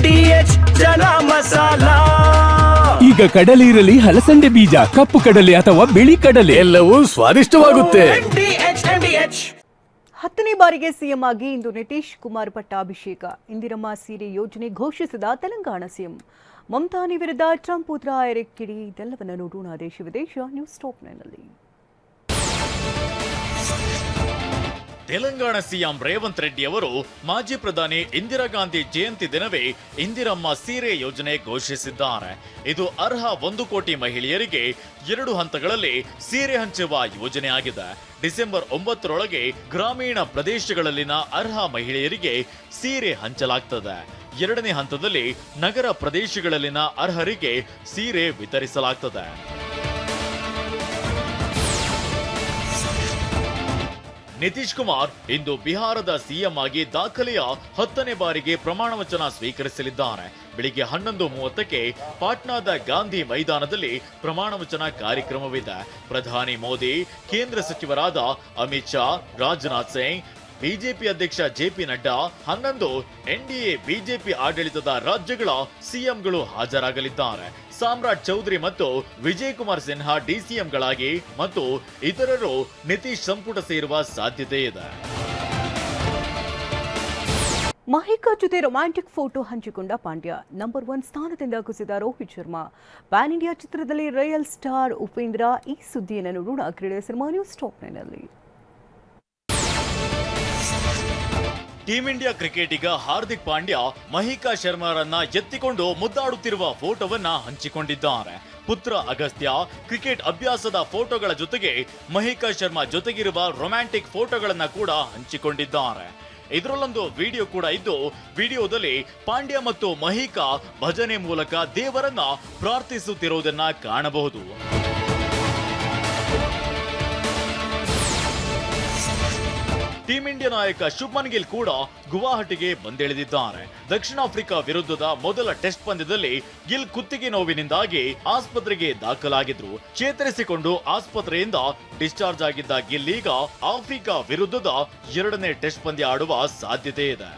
H ಜನ ಮಸಾಲ. ಈಗ ಕಡಲೆ ಇರಲಿ ಹಲಸಂಡೆ ಬೀಜ ಕಪ್ಪು ಕಡಲೆ ಅಥವಾ ಬಿಳಿ ಕಡಲೆ. ಎಲ್ಲವೂ ಸ್ವಾದಿಷ್ಟವಾಗುತ್ತೆ. ಎಚ್ ಹತ್ತನೇ ಬಾರಿಗೆ ಸಿಎಂ ಆಗಿ ಇಂದು ನಿತೀಶ್ ಕುಮಾರ್ ಪಟ್ಟಾಭಿಷೇಕ. ಇಂದಿರಮ್ಮ ಸೀರೆ ಯೋಜನೆ ಘೋಷಿಸಿದ ತೆಲಂಗಾಣ ಸಿಎಂ. ಮಮತಾನಿ ವಿರುದ್ಧ ಟ್ರಂಪ್ ಪುತ್ರ ಎರೆಕ್ಕಿಡಿ. ಇದೆಲ್ಲವನ್ನು ಇದೆಲ್ಲವನ್ನ ನೋಡೋಣ ದೇಶ ವಿದೇಶ news top Telangana CM Revanth Reddy ಅವರು ಮಾಜಿ ಪ್ರಧಾನಿ ಇಂದಿರಾ ಗಾಂಧಿ ಜಯಂತಿ ದಿನವೇ ಇಂದಿರಮ್ಮ ಸೀರೆ ಯೋಜನೆ ಘೋಷಿಸಿದ್ದಾರೆ. ಇದು ಅರ್ಹ ಒಂದು ಕೋಟಿ ಮಹಿಳೆಯರಿಗೆ ಎರಡು ಹಂತಗಳಲ್ಲಿ ಸೀರೆ ಹಂಚುವ ಯೋಜನೆಯಾಗಿದೆ ಡಿಸೆಂಬರ್ ಒಂಬತ್ತರೊಳಗೆ ಗ್ರಾಮೀಣ ಪ್ರದೇಶಗಳಲ್ಲಿನ ಅರ್ಹ ಮಹಿಳೆಯರಿಗೆ ಸೀರೆ ಹಂಚಲಾಗ್ತದೆ. ಎರಡನೇ ಹಂತದಲ್ಲಿ ನಗರ ಪ್ರದೇಶಗಳಲ್ಲಿನ ಅರ್ಹರಿಗೆ ಸೀರೆ ವಿತರಿಸಲಾಗ್ತದೆ. ನಿತೀಶ್ ಕುಮಾರ್ ಇಂದು ಬಿಹಾರದ ಸಿಎಂ ಆಗಿ ದಾಖಲೆಯ ಹತ್ತನೇ ಬಾರಿಗೆ ಪ್ರಮಾಣ ವಚನ ಸ್ವೀಕರಿಸಲಿದ್ದಾರೆ. ಬೆಳಿಗ್ಗೆ ಹನ್ನೊಂದು ಮೂವತ್ತಕ್ಕೆ ಪಾಟ್ನಾದ ಗಾಂಧಿ ಮೈದಾನದಲ್ಲಿ ಪ್ರಮಾಣ ವಚನ ಕಾರ್ಯಕ್ರಮವಿದೆ. ಪ್ರಧಾನಿ ಮೋದಿ, ಕೇಂದ್ರ ಸಚಿವರಾದ ಅಮಿತ್ ಶಾ, ರಾಜನಾಥ್ ಸಿಂಗ್ ಬಿಜೆಪಿ ಅಧ್ಯಕ್ಷ ಜೆ ಪಿ ನಡ್ಡಾ, ಹನ್ನೊಂದು ಎನ್ಡಿಎ, ಬಿಜೆಪಿ ಆಡಳಿತದ ರಾಜ್ಯಗಳ ಸಿಎಂಗಳು ಹಾಜರಾಗಲಿದ್ದಾರೆ. ಸಾಮ್ರಾಟ್ ಚೌಧರಿ ಮತ್ತು ವಿಜಯ್ ಕುಮಾರ್ ಸಿನ್ಹಾ ಡಿಸಿಎಂಗಳಾಗಿ ಮತ್ತು ಇತರರು ನಿತೀಶ್ ಸಂಪುಟ ಸೇರುವ ಸಾಧ್ಯತೆ ಇದೆ. ಮಹಿಕಾ ಜೊತೆ ರೊಮ್ಯಾಂಟಿಕ್ ಫೋಟೋ ಹಂಚಿಕೊಂಡ ಪಾಂಡ್ಯ, ನಂಬರ್ ಒನ್ ಸ್ಥಾನದಿಂದ ಕುಸಿದ ರೋಹಿತ್ ಶರ್ಮಾ. ಪ್ಯಾನ್ ಇಂಡಿಯಾ ಚಿತ್ರದಲ್ಲಿ ರಯಲ್ ಸ್ಟಾರ್ ಉಪೇಂದ್ರ ಈ ಸುದ್ದಿಯನ್ನು ನೋಡೋಣ. ಕ್ರೀಡೆ cinema news top team India ಕ್ರಿಕೆಟಿಗ ಹಾರ್ದಿಕ್ ಪಾಂಡ್ಯ ಮಹಿಕಾ ಶರ್ಮಾರನ್ನ ಎತ್ತಿಕೊಂಡು ಮುದ್ದಾಡುತ್ತಿರುವ ಫೋಟೋವನ್ನ ಹಂಚಿಕೊಂಡಿದ್ದಾರೆ. ಪುತ್ರ ಅಗಸ್ತ್ಯ ಕ್ರಿಕೆಟ್ ಅಭ್ಯಾಸದ ಫೋಟೋಗಳ ಜೊತೆಗೆ ಮಹಿಕಾ ಶರ್ಮಾ ಜೊತೆಗಿರುವ ರೊಮ್ಯಾಂಟಿಕ್ ಫೋಟೋಗಳನ್ನ ಕೂಡ ಹಂಚಿಕೊಂಡಿದ್ದಾರೆ. ಇದರಲ್ಲೊಂದು ವಿಡಿಯೋ ಕೂಡ ಇದ್ದು, ವಿಡಿಯೋದಲ್ಲಿ ಪಾಂಡ್ಯ ಮತ್ತು ಮಹಿಕಾ ಭಜನೆ ಮೂಲಕ ದೇವರನ್ನ ಪ್ರಾರ್ಥಿಸುತ್ತಿರುವುದನ್ನ ಕಾಣಬಹುದು. ಟೀಂ ಇಂಡಿಯಾ ನಾಯಕ ಶುಭ್ಮನ್ ಗಿಲ್ ಕೂಡ ಗುವಾಹಟಿಗೆ ಬಂದಿಳಿದಿದ್ದಾರೆ. ದಕ್ಷಿಣ ಆಫ್ರಿಕಾ ವಿರುದ್ಧದ ಮೊದಲ ಟೆಸ್ಟ್ ಪಂದ್ಯದಲ್ಲಿ ಗಿಲ್ ಕುತ್ತಿಗೆ ನೋವಿನಿಂದಾಗಿ ಆಸ್ಪತ್ರೆಗೆ ದಾಖಲಾಗಿದ್ರು. ಚೇತರಿಸಿಕೊಂಡು ಆಸ್ಪತ್ರೆಯಿಂದ ಡಿಸ್ಚಾರ್ಜ್ ಆಗಿದ್ದ ಗಿಲ್ ಈಗ ಆಫ್ರಿಕಾ ವಿರುದ್ಧದ ಎರಡನೇ ಟೆಸ್ಟ್ ಪಂದ್ಯ ಆಡುವ ಸಾಧ್ಯತೆ ಇದೆ.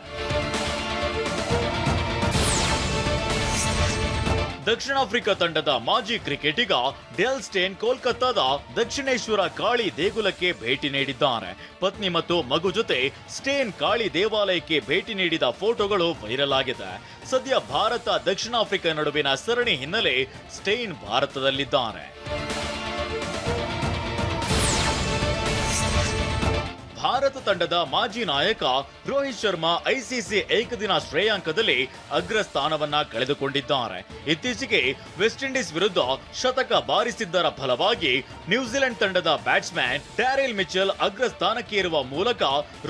ದಕ್ಷಿಣ ಆಫ್ರಿಕಾ ತಂಡದ ಮಾಜಿ ಕ್ರಿಕೆಟಿಗ ಡೆಲ್ ಸ್ಟೇನ್ ಕೋಲ್ಕತ್ತಾದ ದಕ್ಷಿಣೇಶ್ವರ ಕಾಳಿ ದೇಗುಲಕ್ಕೆ ಭೇಟಿ ನೀಡಿದ್ದಾರೆ. ಪತ್ನಿ ಮತ್ತು ಮಗು ಜೊತೆ ಸ್ಟೇನ್ ಕಾಳಿ ದೇವಾಲಯಕ್ಕೆ ಭೇಟಿ ನೀಡಿದ ಫೋಟೋಗಳು ವೈರಲ್ ಆಗಿದೆ. ಸದ್ಯ ಭಾರತ ದಕ್ಷಿಣ ಆಫ್ರಿಕಾ ನಡುವಿನ ಸರಣಿ ಹಿನ್ನೆಲೆ ಸ್ಟೇನ್ ಭಾರತದಲ್ಲಿದ್ದಾರೆ. ಭಾರತ ತಂಡದ ಮಾಜಿ ನಾಯಕ ರೋಹಿತ್ ಶರ್ಮಾ ಐಸಿಸಿ ಏಕದಿನ ಶ್ರೇಯಾಂಕದಲ್ಲಿ ಅಗ್ರ ಸ್ಥಾನವನ್ನ ಕಳೆದುಕೊಂಡಿದ್ದಾರೆ. ಇತ್ತೀಚೆಗೆ ವೆಸ್ಟ್ ಇಂಡೀಸ್ ವಿರುದ್ಧ ಶತಕ ಬಾರಿಸಿದ್ದರ ಫಲವಾಗಿ ನ್ಯೂಜಿಲೆಂಡ್ ತಂಡದ ಬ್ಯಾಟ್ಸ್ಮನ್ ಟ್ಯಾರಿಲ್ ಮಿಚೆಲ್ ಅಗ್ರ ಸ್ಥಾನಕ್ಕೆ ಇರುವ ಮೂಲಕ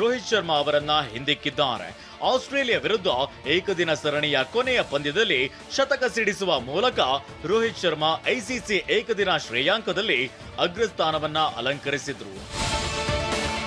ರೋಹಿತ್ ಶರ್ಮಾ ಅವರನ್ನ ಹಿಂದಿಕ್ಕಿದ್ದಾರೆ. ಆಸ್ಟ್ರೇಲಿಯಾ ವಿರುದ್ಧ ಏಕದಿನ ಸರಣಿಯ ಕೊನೆಯ ಪಂದ್ಯದಲ್ಲಿ ಶತಕ ಸಿಡಿಸುವ ಮೂಲಕ ರೋಹಿತ್ ಶರ್ಮಾ ಐಸಿಸಿ ಏಕದಿನ ಶ್ರೇಯಾಂಕದಲ್ಲಿ ಅಗ್ರಸ್ಥಾನವನ್ನ ಅಲಂಕರಿಸಿದ್ರು.